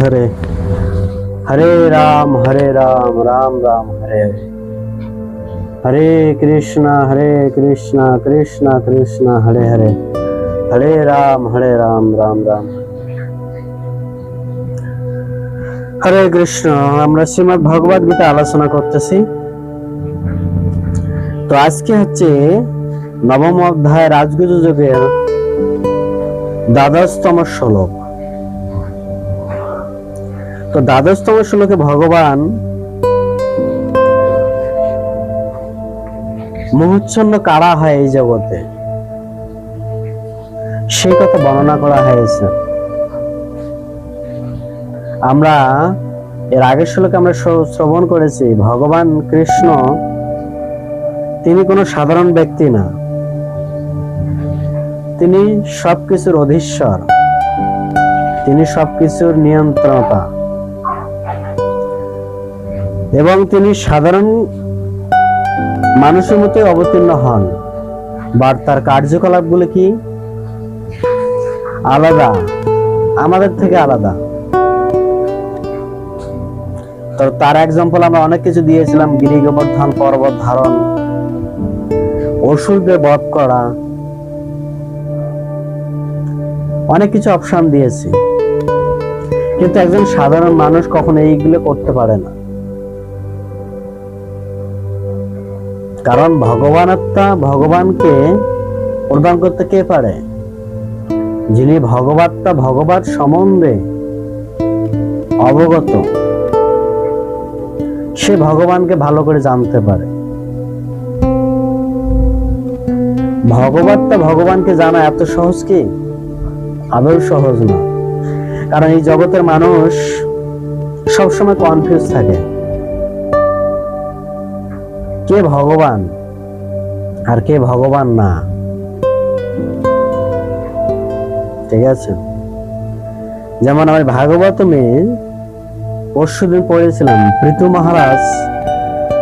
হরে হরে রাম হরে রাম রাম রাম, হরে হরে। হরে কৃষ্ণ হরে কৃষ্ণ কৃষ্ণ কৃষ্ণ, হরে হরে। হরে রাম হরে রাম রাম রাম। হরে কৃষ্ণ, আমরা শ্রীমদ ভগবদ গীতা আলোচনা করতেছি। তো আজকে হচ্ছে নবম অধ্যায় রাজগুজু যুগের দ্বাদশতম শ্লোক। তো দ্বাদশতম শ্লোকে ভগবান মোহচ্ছন্ন কারা হয় এই জগতে? সেই কথা বর্ণনা করা হয়েছে। আমরা এর আগের শ্লোকে আমরা শ্রবণ করেছি, ভগবান কৃষ্ণ তিনি কোনো সাধারণ ব্যক্তি না। তিনি সবকিছুর অধীশ্বর। তিনি সবকিছুর নিয়ন্ত্রণতা এবং তিনি সাধারণ মানুষের মতো অবতীর্ণ হন। বাট তার কার্যকলাপগুলো কি? আলাদা। আমাদের থেকে আলাদা। তো তার এক্সাম্পল আমরা অনেক কিছু দিয়েছিলাম গিরি গোবর্ধন পর্বত ধারণ অসুরদের বধ করা। অনেক কিছু অপশন দিয়েছি। কিন্তু একজন সাধারণ মানুষ কখনো এইগুলো করতে পারে না। কারণ ভগবানত্বা ভগবানকে প্রদান করতে কে পারে। যিনি ভগবাত্মা ভগবান সম্বন্ধে অবগত, সে ভগবানকে ভালো করে জানতে পারে। ভগবাত্মা ভগবানকে জানা এত সহজ কি? আদৌ সহজ না। কারণ এই জগতের মানুষ সবসময় কনফিউজ থাকে। কে ভগবান আর কে ভগবান না? ঠিক আছে? যেমন আমি ভাগবতমে পরশুদিন পড়েছিলাম, পৃথু মহারাজ,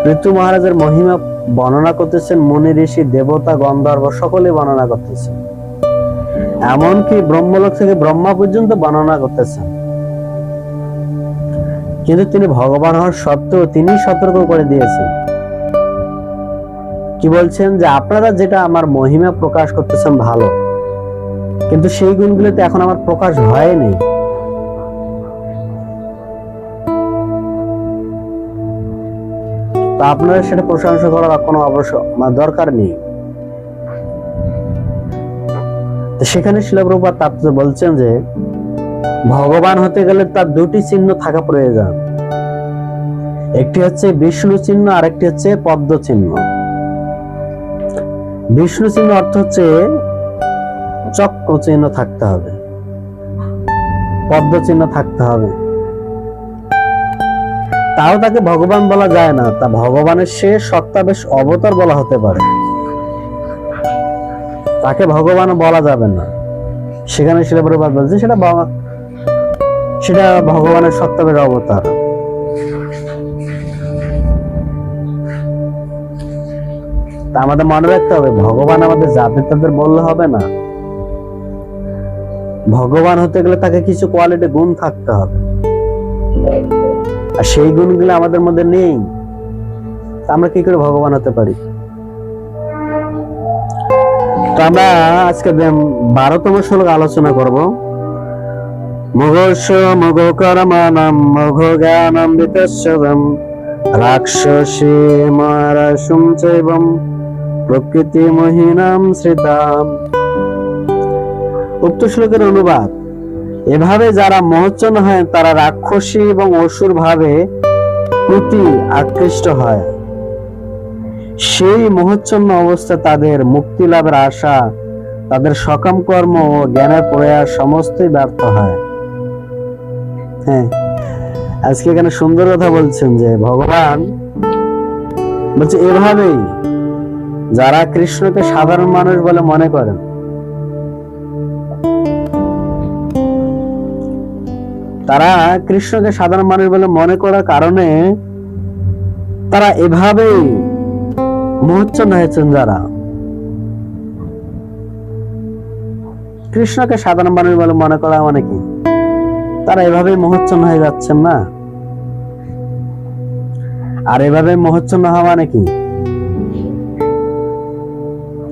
পৃথু মহারাজের মহিমা বর্ণনা করতেছেন, মুনি ঋষি, দেবতা, গন্ধর্ব সকলে বর্ণনা করতেছেন। এমনকি ব্রহ্মলোক থেকে ব্রহ্মা পর্যন্ত বর্ণনা করতেছেন। কিন্তু তিনি ভগবান হওয়ার সত্ত্বেও তিনি সতর্ক করে দিয়েছেন। কি বলছেন? যে আপনারা যেটা আমার মহিমা প্রকাশ করতেছেন ভালো। কিন্তু সেই গুণগুলোতে এখন আমার প্রকাশ হয় হয়নি তা আপনারা সেটা প্রশংসা করার কোনো অবশ্য মানে দরকার নেই। সেখানে শিলপ্রপাত তাত্ত্ব বলছেন যে, ভগবান হতে গেলে তার দুটি চিহ্ন থাকা প্রয়োজন। একটি হচ্ছে বিষ্ণু চিহ্ন আর একটি হচ্ছে পদ্ম চিহ্ন। বিষ্ণু চিহ্ন অর্থ হচ্ছে চক্র চিহ্ন থাকতে হবে। পদ্ম চিহ্ন থাকতে হবে। তাও তাকে ভগবান বলা যায় না, তা ভগবানের সে সত্তা বেশ অবতার বলা হতে পারে। তাকে ভগবান বলা যাবে না। সেখানে শিলপ্রপাত বলছে, সেটা সেটা ভগবানের সত্তাবের অবতার। তা আমাদের মনে রাখতে হবে, ভগবান আমাদের জাতি তাদের বললে হবে না। ভগবান হতে গেলে তাকে কিছু কোয়ালিটি গুণ থাকতে হবে। আর সেই গুণগুলো আমাদের মধ্যে নেই আমরা কি করে ভগবান হতে পারি? আমরা আজকে বারোতম শ্লোক আলোচনা করব। মঘর্ষ মঘ কর্মানাম মঘ জ্ঞানম বিতস্যবম রাক্ষসী মারাসুম চৈবম প্রকৃতি মহিনাম শ্রিতাম উক্ত শ্লোকের অনুবাদ, এভাবে যারা মোহচন হয়, তারা রাক্ষসী এবং অসুর ভাবে প্রতি আকৃষ্ট হয়। সেই মোহচ্ছন্ন অবস্থা তাদের মুক্তি লাভের আশা, তাদের সকাম কর্ম ও জ্ঞানের প্রয়াস সমস্তই ব্যর্থ হয়। হ্যাঁ আজকে এখানে সুন্দর কথা বলছেন যে ভগবান বলছে, এভাবেই যারা কৃষ্ণকে সাধারণ মানুষ বলে মনে করেন। তারা কৃষ্ণকে সাধারণ মানুষ বলে মনে করার কারণে তারা এভাবেই মোহচ্ছন্ন হয়েছেন যারা। কৃষ্ণকে সাধারণ মানুষ বলে মনে করা মানে কি? তারা এভাবে মোহচ্ছন্ন হয়ে যাচ্ছেন না। আর এভাবে মোহচ্ছন্ন হওয়া মানে কি?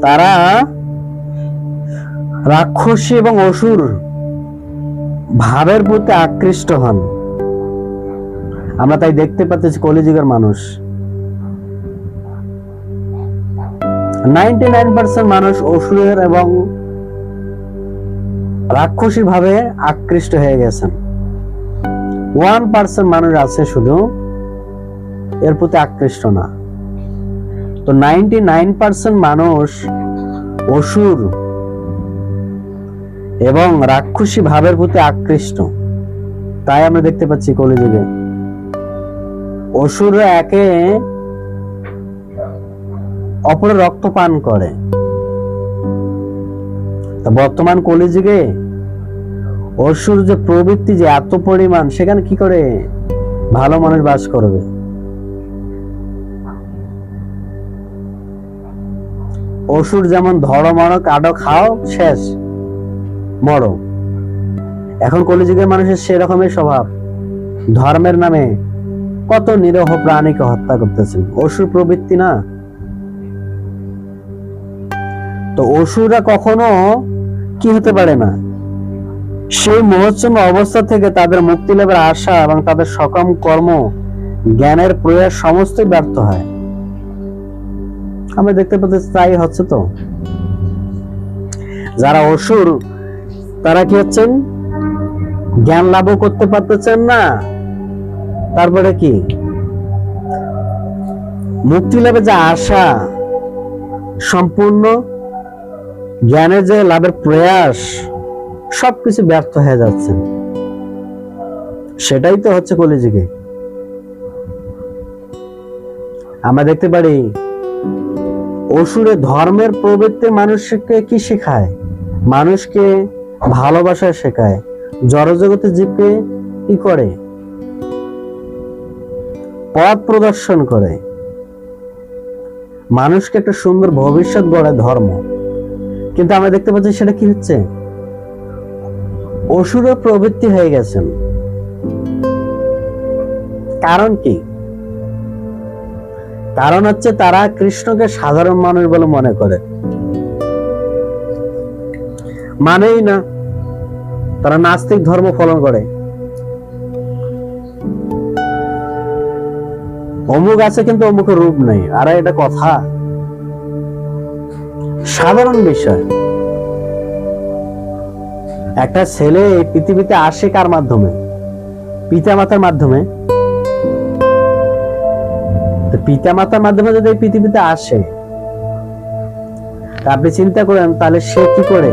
তারা রাক্ষসী এবং অসুর ভাবের প্রতি আকৃষ্ট হন। আমরা তাই দেখতে পাচ্ছি কলিযুগের মানুষ। নাইনটি নাইন পার্সেন্ট মানুষ অসুরের এবং রাক্ষসী ভাবে আকৃষ্ট হয়ে গেছেন। ওয়ান পার্সেন্ট মানুষ আছে শুধু, এর প্রতি আকৃষ্ট না। তো নাইনটি নাইন পার্সেন্ট মানুষ অসুর এবং রাক্ষসী ভাবের প্রতি আকৃষ্ট। তাই আমরা দেখতে পাচ্ছি কলিযুগে। অসুররা একে অপরের রক্ত পান করে বর্তমান কলিযুগে অসুর যে প্রবৃত্তি যে এত পরিমাণ, সেখানে কি করে ভালো মানুষ বাস করবে? অসুর যেমন ধরো মরো কাডো খাও, শেষ, মরো। এখন কলিযুগের মানুষের সেরকমই স্বভাব। ধর্মের নামে কত নিরহ প্রাণীকে হত্যা করতেছেন। অসুর প্রবৃত্তি না। তো অসুররা কখনো কি হতে পারে না? সেই মোহচ্ছন্ন অবস্থা থেকে তাদের মুক্তি লাভের আশা এবং তাদের সকাম কর্ম, জ্ঞানের প্রয়াস সমস্তই ব্যর্থ হয়। আমরা দেখতে পাচ্ছি তাই হচ্ছে তো। যারা অসুর, তারা কি হচ্ছেন? জ্ঞান লাভও করতে পারতেছেন না। তারপরে কি? মুক্তি লাভের যে আশা, সম্পূর্ণ জ্ঞানের যে লাভের প্রয়াস, সবকিছু ব্যর্থ হয়ে যাচ্ছে। সেটাই তো হচ্ছে কলিযুগে। আমরা দেখতে পারি অসুরে ধর্মের প্রবৃত্তি মানুষকে কি শেখায়? মানুষকে ভালোবাসা শেখায়। জড়জগতে জীবকে কি করে? পথ প্রদর্শন করে। মানুষকে একটা সুন্দর ভবিষ্যৎ গড়ে ধর্ম। কিন্তু আমরা দেখতে পাচ্ছি সেটা কি হচ্ছে? অসুরের প্রবৃত্তি হয়ে গেছেন। কারণ কি? কারণ হচ্ছে তারা কৃষ্ণকে সাধারণ মানুষ বলে মনে করে। মানেই না, তারা নাস্তিক ধর্ম ফলন করে। অমুক আছে কিন্তু অমুকের রূপ নেই। আর, এটা কথা। সাধারণ বিষয়। একটা ছেলে পৃথিবীতে আসে কার মাধ্যমে? পিতা মাতার মাধ্যমে? পিতা মাতার মাধ্যমে যদি পৃথিবীতে আসে আপনি চিন্তা করেন, তাহলে সে কি করে?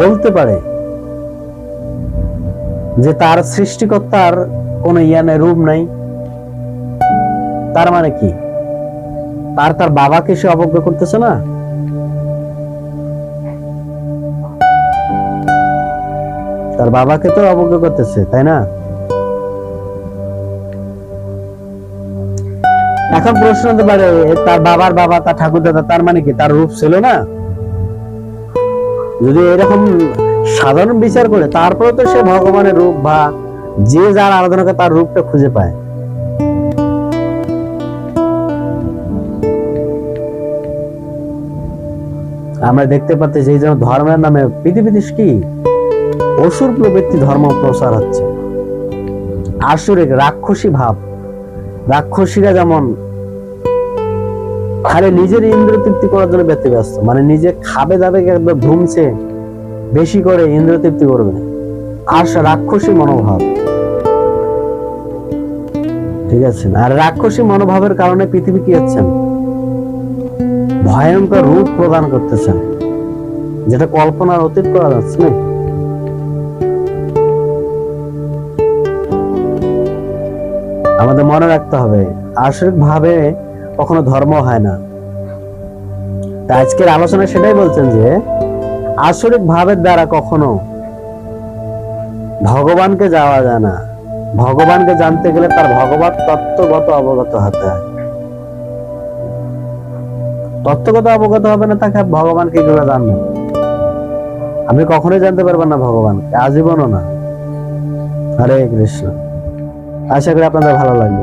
বলতে পারে যে তার সৃষ্টিকর্তার কোনো ইয়া নেই, রূপ নাই। তার মানে কি? তার তার বাবাকে সে অবজ্ঞা করতেছে না? তার বাবাকে তো অবজ্ঞা করতেছে, তাই না? এখন প্রশ্ন হতে পারে, তার বাবার বাবা, তার ঠাকুর দাদা তার মানে কি? তার রূপ ছিল না? যদি এরকম সাধারণ বিচার করে তারপরে তো সে ভগবানের রূপ বা যে যার আরাধনাকে তার রূপটা খুঁজে পায়। আমরা দেখতে পাচ্ছি সেই জন্য ধর্মের নামে পৃথিবীতে কি? অসুর প্রবৃত্তি ধর্ম প্রচার হচ্ছে। আসুরিক, রাক্ষসী ভাব। রাক্ষসীরা যেমন খালি নিজের ইন্দ্র তৃপ্তি করার জন্য ব্যক্তি ব্যস্ত। মানে নিজে খাবে দাবে একবার ধুমছে বেশি করে ইন্দ্র তৃপ্তি করবে আর রাক্ষসী মনোভাব। ঠিক আছে? আর রাক্ষসী মনোভাবের কারণে পৃথিবী কি হচ্ছেন ভয়ঙ্কর রূপ প্রদান করতেছেন যেটা কল্পনার অতীত করা যাচ্ছে না। আমাদের মনে রাখতে হবে আসরিক ভাবে কখনো ধর্ম হয় না। তা আজকের আলোচনা সেটাই বলছেন যে, আসরিক ভাবের দ্বারা কখনো ভগবানকে যাওয়া যায় না। ভগবানকে জানতে গেলে তার ভগবত তত্ত্বগত অবগত হতে হয়। তত্ত্বগত অবগত হবে না, তাকে ভগবানকে কীভাবে জানবেন আপনি কখনোই জানতে পারবেন না ভগবানকে, আজীবনও না। হরে কৃষ্ণ। আশা করি আপনাদের ভালো লাগবে।